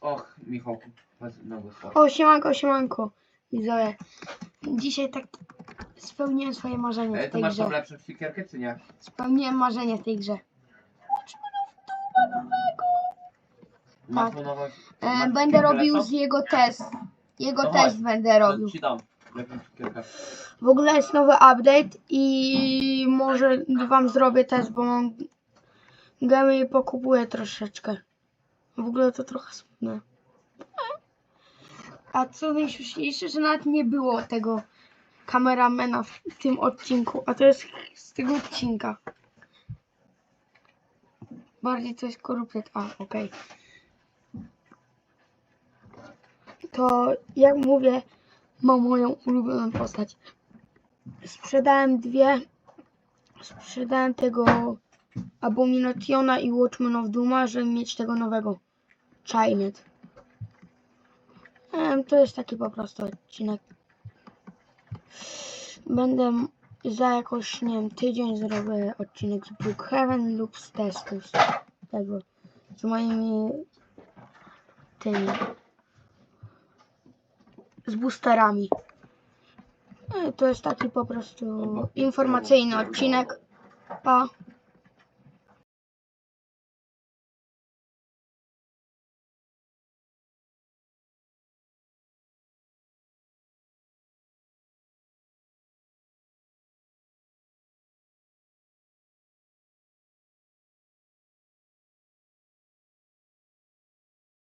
Och, Michał, chodź na głos. och. O, siemanko, siemanko. Widzowie. Dzisiaj tak spełniłem swoje marzenie E, w to tej masz tą grze. lepszą fikierkę, czy nie? Spełniłem marzenie w tej grze. Masz Tak. tą nową... E, masz będę robił lepszą? z jego test. Jego No test chodź. będę robił. To ci dam. Lepszą fikierkę. W ogóle jest nowy update i może wam zrobię test, bo mam gemy i pokupuję troszeczkę. W ogóle to trochę smutne. A co najśmieszniejsze, że nawet nie było tego kameramena w tym odcinku, a to jest z tego odcinka. Bardziej jest korupet. A, okej. To jak mówię, mam moją ulubioną postać. Sprzedałem dwie. Sprzedałem tego Abominationa i Watchman of Duma, żeby mieć tego nowego. Chainet. Em, To jest taki po prostu odcinek. Będę za jakoś, nie wiem, tydzień zrobię odcinek z Brookhaven lub z testu z tego. Z moimi tymi z boosterami. E, To jest taki po prostu informacyjny odcinek. Pa.